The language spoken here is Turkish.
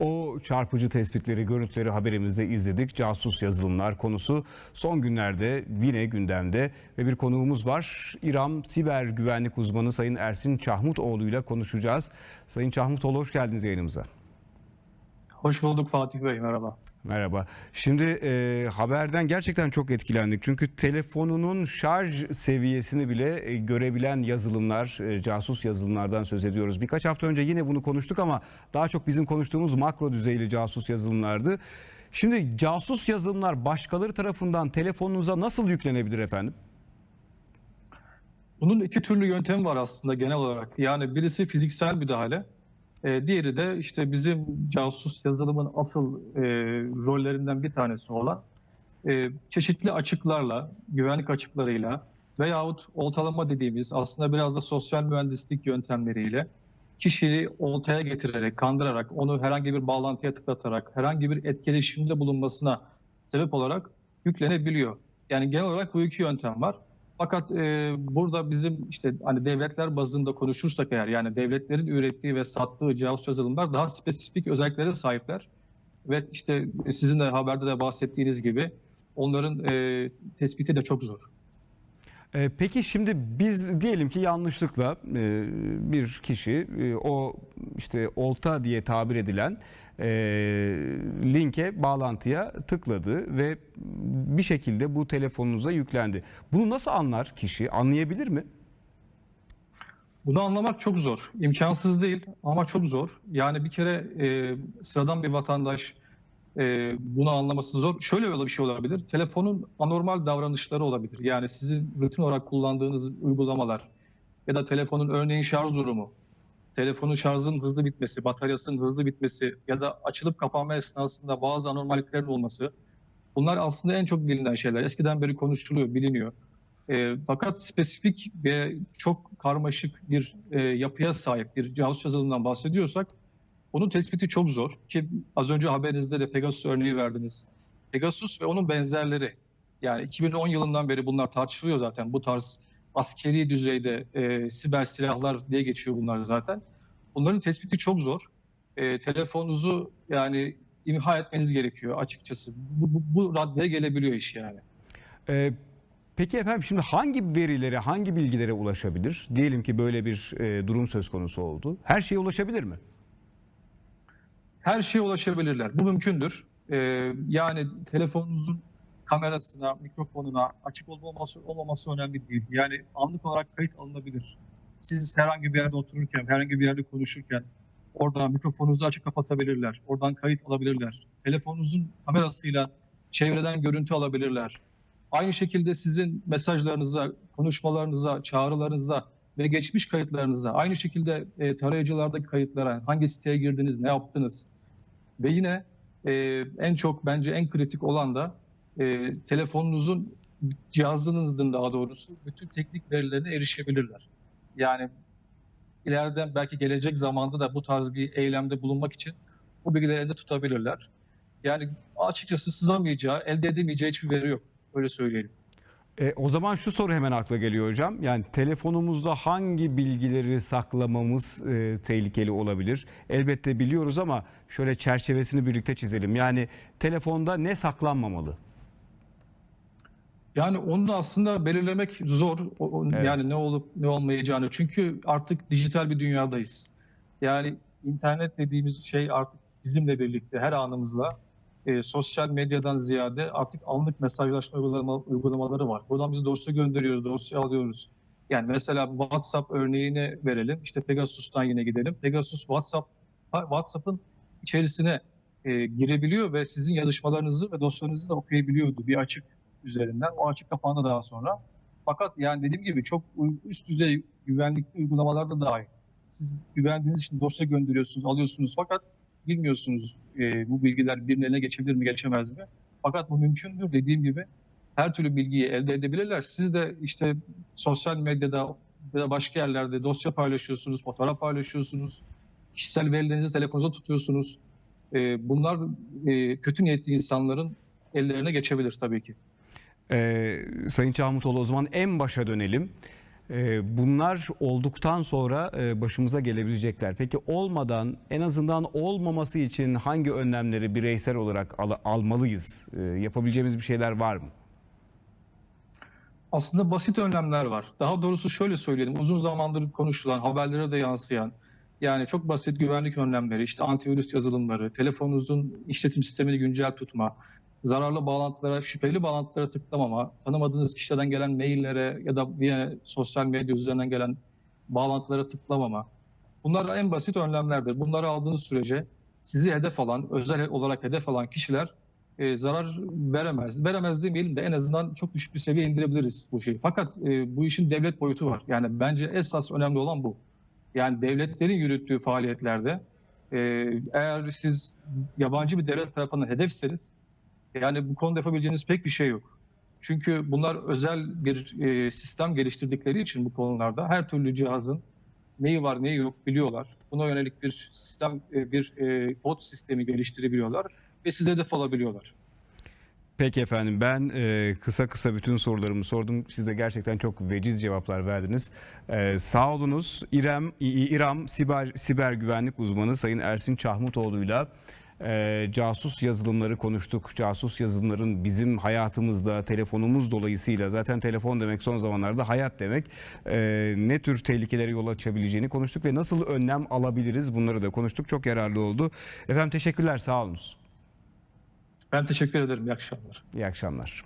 O çarpıcı tespitleri, görüntüleri haberimizde izledik. Casus yazılımlar konusu son günlerde yine gündemde ve bir konuğumuz var. İRAM Siber Güvenlik Uzmanı Sayın Ersin Çahmutoğlu ile konuşacağız. Sayın Çahmutoğlu hoş geldiniz yayınımıza. Hoş bulduk Fatih Bey, merhaba. Merhaba. Şimdi e, haberden gerçekten çok etkilendik. Çünkü telefonunun şarj seviyesini bile e, görebilen yazılımlar, e, casus yazılımlardan söz ediyoruz. Birkaç hafta önce yine bunu konuştuk ama daha çok bizim konuştuğumuz makro düzeyli casus yazılımlardı. Şimdi casus yazılımlar başkaları tarafından telefonunuza nasıl yüklenebilir efendim? Bunun iki türlü yöntemi var aslında genel olarak. Yani birisi fiziksel müdahale, e, diğeri de işte bizim casus yazılımın asıl e, rollerinden bir tanesi olan e, çeşitli açıklarla, güvenlik açıklarıyla veyahut oltalama dediğimiz aslında biraz da sosyal mühendislik yöntemleriyle kişiyi oltaya getirerek, kandırarak, onu herhangi bir bağlantıya tıklatarak, herhangi bir etkileşimde bulunmasına sebep olarak yüklenebiliyor. Yani genel olarak bu iki yöntem var. Fakat e, burada bizim işte hani devletler bazında konuşursak eğer yani devletlerin ürettiği ve sattığı casus yazılımlar daha spesifik özelliklere sahipler. Ve işte sizin de haberde de bahsettiğiniz gibi onların e, tespiti de çok zor. E, Peki şimdi biz diyelim ki yanlışlıkla e, bir kişi e, o işte olta diye tabir edilen e, linke bağlantıya tıkladı ve bir şekilde bu telefonunuza yüklendi. Bunu nasıl anlar kişi? Anlayabilir mi? Bunu anlamak çok zor. İmkansız değil ama çok zor. Yani bir kere e, sıradan bir vatandaş e, bunu anlaması zor. Şöyle öyle bir şey olabilir. Telefonun anormal davranışları olabilir. Yani sizin rutin olarak kullandığınız uygulamalar ya da telefonun örneğin şarj durumu, telefonun şarjının hızlı bitmesi, bataryasının hızlı bitmesi ya da açılıp kapanma esnasında bazı anormalliklerin olması. Bunlar aslında en çok bilinen şeyler. Eskiden beri konuşuluyor, biliniyor. E, fakat spesifik ve çok karmaşık bir e, yapıya sahip bir casus yazılımından bahsediyorsak onun tespiti çok zor ki az önce haberinizde de Pegasus örneği verdiniz. Pegasus ve onun benzerleri yani 2010 yılından beri bunlar tartışılıyor zaten bu tarz askeri düzeyde e, siber silahlar diye geçiyor bunlar zaten. Bunların tespiti çok zor. E, telefonunuzu yani imha etmeniz gerekiyor açıkçası. Bu, bu, bu raddeye gelebiliyor iş yani. E, Peki efendim şimdi hangi verilere, hangi bilgilere ulaşabilir? Diyelim ki böyle bir e, durum söz konusu oldu. Her şeye ulaşabilir mi? her şeye ulaşabilirler. Bu mümkündür. Ee, yani telefonunuzun kamerasına, mikrofonuna açık olmaması olmaması önemli değil. Yani anlık olarak kayıt alınabilir. Siz herhangi bir yerde otururken, herhangi bir yerde konuşurken oradan mikrofonunuzu açık kapatabilirler. Oradan kayıt alabilirler. Telefonunuzun kamerasıyla çevreden görüntü alabilirler. Aynı şekilde sizin mesajlarınıza, konuşmalarınıza, çağrılarınıza ve geçmiş kayıtlarınıza, aynı şekilde e, tarayıcılardaki kayıtlara, hangi siteye girdiniz, ne yaptınız ve yine e, en çok bence en kritik olan da e, telefonunuzun cihazınızın daha doğrusu bütün teknik verilerine erişebilirler. Yani ileriden belki gelecek zamanda da bu tarz bir eylemde bulunmak için bu bilgileri elde tutabilirler. Yani açıkçası sızamayacağı, elde edemeyeceği hiçbir veri yok. Öyle söyleyelim. E, o zaman şu soru hemen akla geliyor hocam. Yani telefonumuzda hangi bilgileri saklamamız e, tehlikeli olabilir? Elbette biliyoruz ama şöyle çerçevesini birlikte çizelim. Yani telefonda ne saklanmamalı? Yani onu da aslında belirlemek zor. O- o- Evet. Yani ne olup ne olmayacağını. Çünkü artık dijital bir dünyadayız. Yani internet dediğimiz şey artık bizimle birlikte her anımızla e, sosyal medyadan ziyade artık anlık mesajlaşma uygulama, uygulamaları var. Buradan biz dosya gönderiyoruz, dosya alıyoruz. Yani mesela WhatsApp örneğini verelim. İşte Pegasus'tan yine gidelim. Pegasus WhatsApp WhatsApp'ın içerisine e, girebiliyor ve sizin yazışmalarınızı ve dosyalarınızı da okuyabiliyordu bir açık üzerinden. O açık kapandı daha sonra. Fakat yani dediğim gibi çok üst düzey güvenlikli uygulamalar da dahil. Siz güvendiğiniz için dosya gönderiyorsunuz, alıyorsunuz fakat bilmiyorsunuz e, bu bilgiler birinin eline geçebilir mi, geçemez mi? Fakat bu mümkündür. Dediğim gibi her türlü bilgiyi elde edebilirler. Siz de işte sosyal medyada ya da başka yerlerde dosya paylaşıyorsunuz, fotoğraf paylaşıyorsunuz, kişisel verilerinizi telefonunuza tutuyorsunuz. E, bunlar e, kötü niyetli insanların ellerine geçebilir tabii ki. E, Sayın Çağmutoğlu o zaman en başa dönelim. E, bunlar olduktan sonra e, başımıza gelebilecekler. Peki olmadan en azından olmaması için hangi önlemleri bireysel olarak al- almalıyız? E, yapabileceğimiz bir şeyler var mı? Aslında basit önlemler var. Daha doğrusu şöyle söyleyelim. Uzun zamandır konuşulan, haberlere de yansıyan yani çok basit güvenlik önlemleri, işte antivirüs yazılımları, telefonunuzun işletim sistemini güncel tutma, zararlı bağlantılara, şüpheli bağlantılara tıklamama, tanımadığınız kişilerden gelen maillere ya da yine sosyal medya üzerinden gelen bağlantılara tıklamama. Bunlar en basit önlemlerdir. Bunları aldığınız sürece sizi hedef alan, özel olarak hedef alan kişiler e, zarar veremez. Veremez demeyelim de en azından çok düşük bir seviye indirebiliriz bu şeyi. Fakat e, bu işin devlet boyutu var. Yani bence esas önemli olan bu. Yani devletlerin yürüttüğü faaliyetlerde e, eğer siz yabancı bir devlet tarafından hedefseniz yani bu konuda yapabileceğiniz pek bir şey yok. Çünkü bunlar özel bir e, sistem geliştirdikleri için bu konularda her türlü cihazın neyi var neyi yok biliyorlar. Buna yönelik bir sistem, e, bir e, bot sistemi geliştirebiliyorlar ve size hedef alabiliyorlar. Peki efendim ben e, kısa kısa bütün sorularımı sordum. Siz de gerçekten çok veciz cevaplar verdiniz. E, sağ olunuz. İrem, İRAM siber, siber güvenlik uzmanı Sayın Ersin Çahmutoğlu'yla e, casus yazılımları konuştuk. Casus yazılımların bizim hayatımızda telefonumuz dolayısıyla zaten telefon demek son zamanlarda hayat demek. E, ne tür tehlikelere yol açabileceğini konuştuk ve nasıl önlem alabiliriz bunları da konuştuk. Çok yararlı oldu. Efendim teşekkürler sağ olunuz. Ben teşekkür ederim. İyi akşamlar. İyi akşamlar.